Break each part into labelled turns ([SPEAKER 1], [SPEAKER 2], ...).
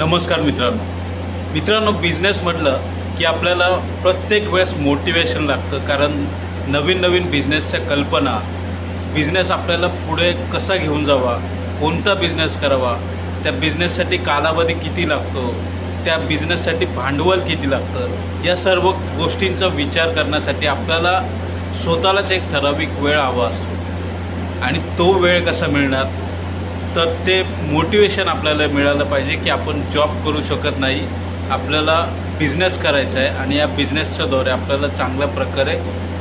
[SPEAKER 1] नमस्कार मित्रांनो. मित्रांनो बिझनेस म्हटलं की आपल्याला प्रत्येक वेळेस मोटिवेशन लागतं. कारण नवीन नवीन बिझनेसच्या कल्पना बिझनेस आपल्याला पुढे कसा घेऊन जावा कोणता बिझनेस करावा त्या बिझनेससाठी कालावधी किती लागतो त्या बिझनेससाठी भांडवल किती लागतं या सर्व गोष्टींचा विचार करण्यासाठी आपल्याला स्वतःलाच एक ठराविक वेळ हवा असतो. आणि तो वेळ कसा मिळणार? तर ते मोटिवेशन आपल्याला मिळालं पाहिजे की आपण जॉब करू शकत नाही. आपल्याला बिझनेस करायचा आहे आणि या बिझनेसच्याद्वारे आपल्याला चांगल्या प्रकारे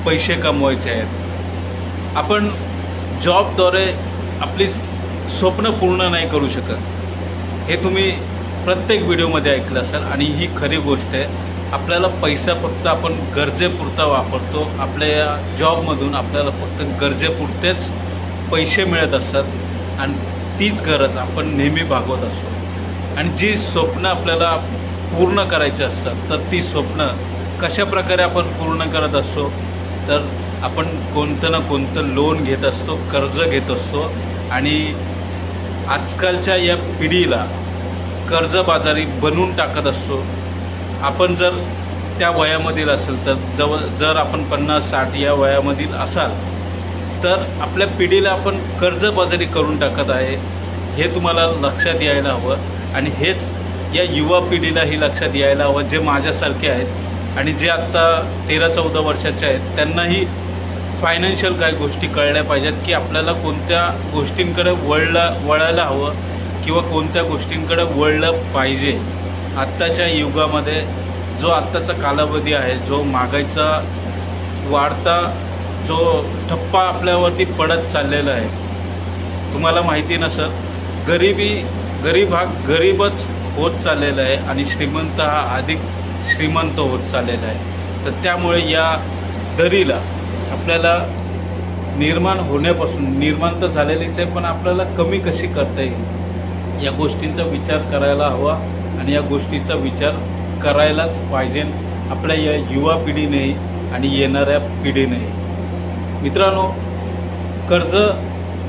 [SPEAKER 1] पैसे कमवायचे आहेत. आपण जॉबद्वारे आपली स्वप्न पूर्ण नाही करू शकत. हे तुम्ही प्रत्येक व्हिडिओमध्ये ऐकलं असाल आणि ही खरी गोष्ट आहे. आपल्याला पैसा फक्त आपण गरजेपुरता वापरतो. आपल्या या जॉबमधून आपल्याला फक्त गरजेपुरतेच पैसे मिळत असतात. आणि तीच गरज आपण नेहमी भागवत असतो. आणि जी स्वप्न आपल्याला पूर्ण करायची असतात तर ती स्वप्न कशा प्रकारे आपण पूर्ण करत असतो तर आपण कोणतं ना कोणतं लोन घेत असतो कर्ज घेत असतो. आणि आजकालच्या या पिढीला कर्जबाजारी बनवून टाकत असतो. आपण जर त्या वयामधील असेल तर जवळ जर आपण पन्नास साठ या वयामधील असाल तर आपल्या पिढीला आपण कर्जबाजारी करून टाकत आहे हे तुम्हाला लक्षात यायला हवं. आणि हेच या युवा पिढीलाही लक्षात यायला हवं जे माझ्यासारखे आहेत आणि जे आत्ता तेरा चौदा वर्षाचे आहेत त्यांनाही फायनान्शियल काही गोष्टी कळल्या पाहिजेत की आपल्याला कोणत्या गोष्टींकडे वळला वळायला हवं किंवा कोणत्या गोष्टींकडे वळलं पाहिजे. आत्ताच्या युगामध्ये जो आत्ताचा कालावधी आहे जो मागायचा वाढता जो ठप्पा आपल्यावरती पडत चाललेला आहे. तुम्हाला माहिती नसेल गरिबी गरीब हा गरीबच होत चाललेला आहे आणि श्रीमंत हा अधिक श्रीमंत होत चाललेला आहे. तर त्यामुळे या दरीला आपल्याला निर्माण होण्यापासून निर्माण तर झालेलीच आहे पण आपल्याला कमी कशी करता येईल? या गोष्टींचा विचार करायला हवा आणि या गोष्टीचा विचार करायलाच पाहिजे आपल्या या युवा पिढीने आणि येणाऱ्या पिढीनेही. मित्रांनो कर्ज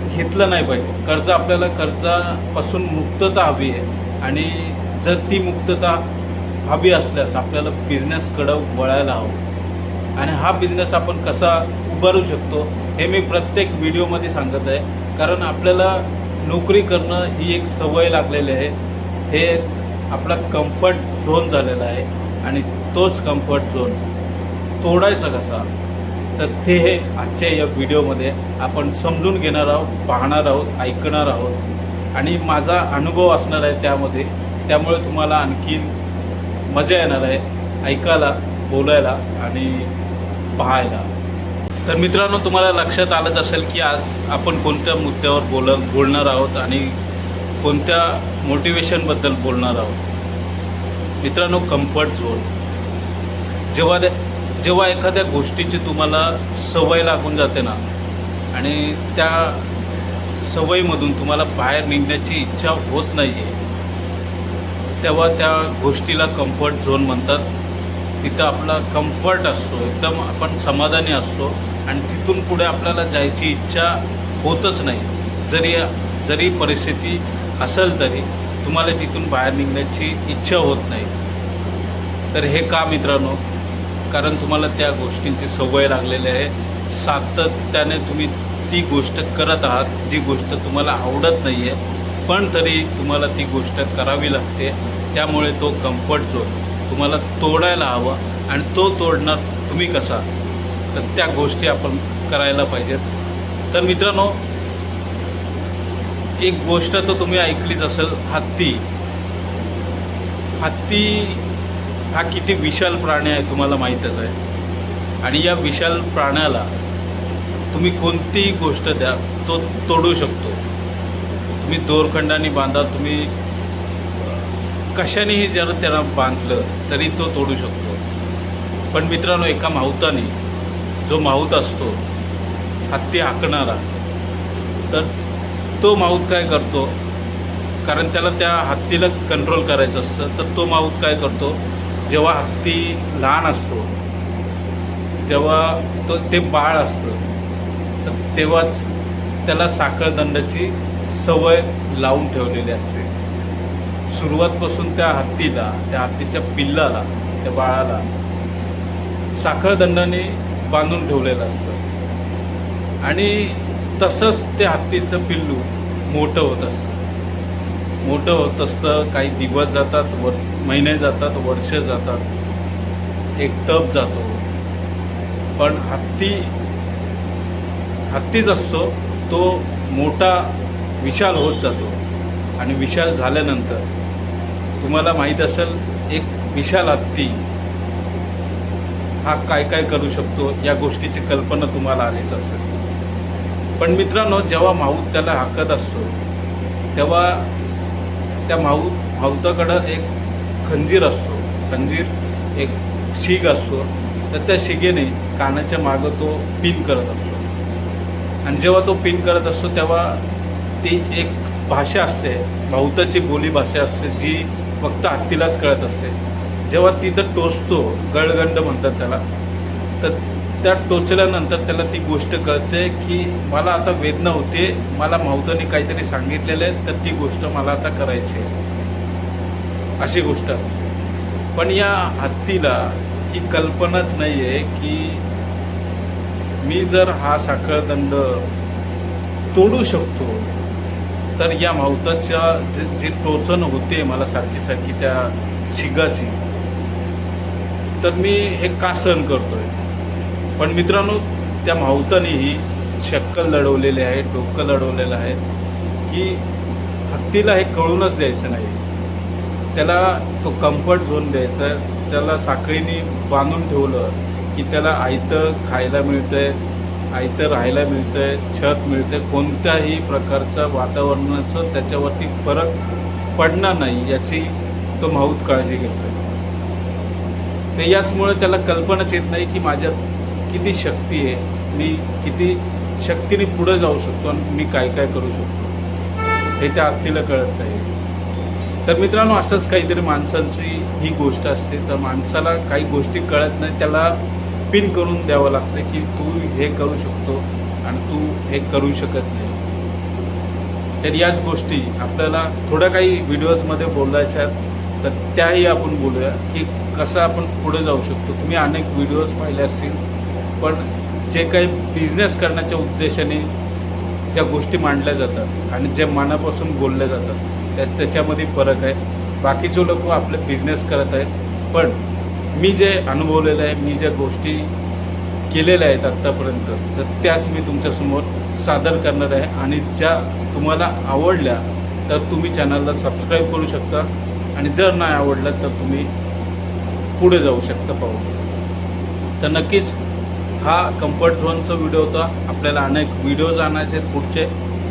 [SPEAKER 1] घेतलं नाही पाहिजे. कर्ज आपल्याला कर्जापासून मुक्तता हवी आहे. आणि जर ती मुक्तता हवी असल्यास आपल्याला बिझनेसकडं वळायला हवं. आणि हा बिझनेस आपण कसा उभारू शकतो हे मी प्रत्येक व्हिडिओमध्ये सांगत आहे. कारण आपल्याला नोकरी करणं ही एक सवय लागलेली आहे. हे आपला कम्फर्ट झोन झालेला आहे. आणि तोच कम्फर्ट झोन तोडायचा कसा? तर ते हे आजच्या या व्हिडिओमध्ये आपण समजून घेणार आहोत पाहणार आहोत ऐकणार आहोत. आणि माझा अनुभव असणार आहे त्यामध्ये. त्यामुळे तुम्हाला आणखीन मजा येणार आहे ऐकायला बोलायला आणि पाहायला. तर मित्रांनो तुम्हाला लक्षात आलंच असेल की आज आपण कोणत्या मुद्द्यावर बोल बोलणार आहोत आणि कोणत्या मोटिवेशनबद्दल बोलणार आहोत. मित्रांनो कम्फर्ट झोन जेव्हा जेव्हा एखाद्या गोष्टीची तुम्हाला सवय लागून जाते ना आणि त्या सवयीमधून तुम्हाला बाहेर निघण्याची इच्छा होत नाही आहे तेव्हा त्या गोष्टीला कम्फर्ट झोन म्हणतात. तिथं आपला कम्फर्ट असतो एकदम आपण समाधानी असतो आणि तिथून पुढे आपल्याला जायची इच्छा होतच नाही. जरी जरी परिस्थिती असेल तरी तुम्हाला तिथून बाहेर निघण्याची इच्छा होत नाही. तर हे का मित्रांनो कारण तुम्हाला त्या गोष्टींची सवय लागलेली आहे. सातत्याने तुम्ही ती गोष्ट करत आहात जी गोष्ट तुम्हाला आवडत नाही आहे पण तरी तुम्हाला ती गोष्ट करावी लागते. त्यामुळे तो कम्फर्ट झोन तुम्हाला तोडायला हवा आणि तो तोडणार तुम्ही कसा? तर त्या गोष्टी आपण करायला पाहिजेत. तर मित्रांनो एक गोष्ट तर तुम्ही ऐकलीच असेल हत्ती. हत्ती हा किती विशाल प्राणी आहे तुम्हाला माहीतच आहे. आणि या विशाल प्राण्याला तुम्ही कोणतीही गोष्ट द्या तो तोडू शकतो. तुम्ही दोरखंडाने बांधा तुम्ही कशानेही जर त्याला बांधलं तरी तो तोडू शकतो. पण मित्रांनो एका माहुताने जो माहूत असतो हत्ती हाकणारा तर तो माहूत काय करतो? कारण त्याला त्या हत्तीला कंट्रोल करायचं असतं तर तो माहूत काय करतो? जेव्हा हत्ती लहान असतो जेव्हा तो ते बाळ असतं तर तेव्हाच त्याला साखळदंडाची सवय लावून ठेवलेली असते. सुरुवातपासून त्या हत्तीला त्या हत्तीच्या पिल्लाला त्या बाळाला साखळदंडाने बांधून ठेवलेलं असतं. आणि तसंच ते हत्तीचं पिल्लू मोठं होत असतं. मोठं होत असतं. काही दिवस जातात वर महिने जातात वर्ष जातात. एक तप जातो. पण हत्ती हत्तीच असतो तो मोठा विशाल होत जातो. आणि विशाल झाल्यानंतर तुम्हाला माहीत असेल एक विशाल हत्ती हा काय काय करू शकतो या गोष्टीची कल्पना तुम्हाला आलीच असेल. पण मित्रांनो जेव्हा माऊत त्याला हाकत असतो तेव्हा त्या माऊ माऊताकडं एक खंजीर असतो. खंजीर एक शिग असतो. तर त्या शिगेने कानाच्या मागं तो पिन करत असतो. आणि जेव्हा तो पिन करत असतो तेव्हा ती एक भाषा असते. माऊताची बोली भाषा असते जी फक्त हत्तीलाच कळत असते. जेव्हा तिथं टोचतो गळगंड म्हणतात त्याला तर त्या टोचल्यानंतर त्याला ती गोष्ट कळते की मला आता वेदना होते मला माऊताने काहीतरी सांगितलेलं आहे तर ती गोष्ट मला आता करायची आहे. अशी गोष्ट असते. पण या हत्तीला ही कल्पनाच नाही आहे की मी जर हा साखळदंड तोडू शकतो तर या मावताच्या जे जी टोचन होते मला सारखी सारखी त्या शिगाची तर मी हे का सहन करतोय. पण मित्रांनो त्या मावतानेही शक्कल लढवलेले आहे डोकं लढवलेलं आहे की हत्तीला हे कळूनच द्यायचं नाही. त्याला तो कम्फर्ट झोन द्यायचा त्याला साखळीने बांधून ठेवलं की त्याला आयतं खायला मिळतंय आयतं राहायला मिळतंय छत मिळतंय कोणत्याही प्रकारचं वातावरणाचं त्याच्यावरती फरक पडणार नाही याची तो माऊत काळजी घेतोय. ते याचमुळे त्याला कल्पनाच येत नाही की माझ्या किती शक्ती आहे मी किती शक्तीने पुढे जाऊ शकतो आणि मी काय काय करू शकतो हे त्या आत्तीला कळत नाही. तर मित्रांनो असंच काहीतरी माणसांची ही गोष्ट असते. तर माणसाला काही गोष्टी कळत नाही त्याला पिन करून द्यावं लागतं की तू हे करू शकतो आणि तू हे करू शकत नाही. तर याच गोष्टी आपल्याला थोड्या काही व्हिडिओजमध्ये बोलायच्या आहेत तर त्याही आपण बोलूया की कसं आपण पुढे जाऊ शकतो. तुम्ही अनेक व्हिडिओज पाहिले असतील पण जे काही बिझनेस करण्याच्या उद्देशाने ज्या गोष्टी मांडल्या जातात आणि जे मनापासून बोलल्या जातात त्या त्याच्यामध्ये फरक आहे. बाकीचे लोक आपले बिझनेस करत आहेत. पण मी जे अनुभवलेलं आहे मी ज्या गोष्टी केलेल्या आहेत आत्तापर्यंत तर त्याच मी तुमच्यासमोर सादर करणार आहे. आणि ज्या तुम्हाला आवडल्या तर तुम्ही चॅनलला सबस्क्राईब करू शकता. आणि जर नाही आवडलं तर तुम्ही पुढे जाऊ शकता पाहू. तर नक्कीच हा कम्फर्ट झोनचा व्हिडिओ होता. आपल्याला अनेक व्हिडिओज आणायचे आहेत पुढचे.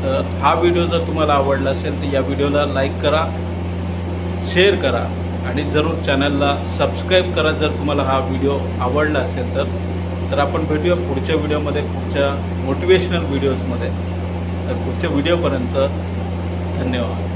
[SPEAKER 1] तर हा व्हिडिओ जर तुम्हाला आवडला असेल तर या व्हिडिओला लाईक करा शेअर करा आणि जरूर चॅनलला सबस्क्राईब करा जर तुम्हाला हा व्हिडिओ आवडला असेल तर. तर आपण भेटूया पुढच्या व्हिडिओमध्ये पुढच्या मोटिवेशनल व्हिडिओजमध्ये तर पुढच्या व्हिडिओपर्यंत धन्यवाद.